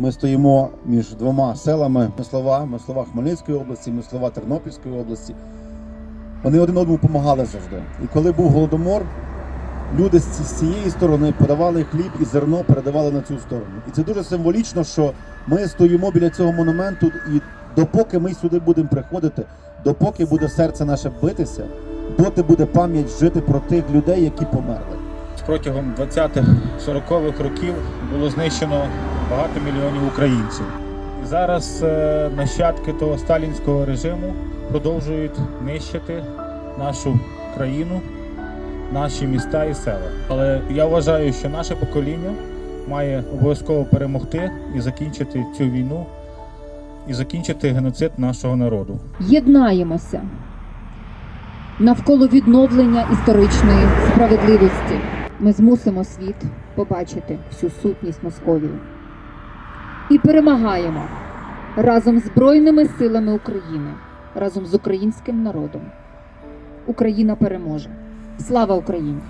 Ми стоїмо між двома селами Мислова, Мислова Хмельницької області, Мислова Тернопільської області. Вони один одному допомагали завжди. І коли був голодомор, люди з цієї сторони подавали хліб і зерно передавали на цю сторону. І це дуже символічно, що ми стоїмо біля цього монументу, і допоки ми сюди будемо приходити, допоки буде серце наше битися, доти буде пам'ять жити про тих людей, які померли. Протягом 20-40-х років було знищено багато мільйонів українців. І зараз е, нащадки того сталінського режиму продовжують нищити нашу країну, наші міста і села. Але я вважаю, що наше покоління має обов'язково перемогти і закінчити цю війну, і закінчити геноцид нашого народу. Єднаємося навколо відновлення історичної справедливості. Ми змусимо світ побачити всю сутність Московії і перемагаємо разом з Збройними силами України, разом з українським народом. Україна переможе. Слава Україні!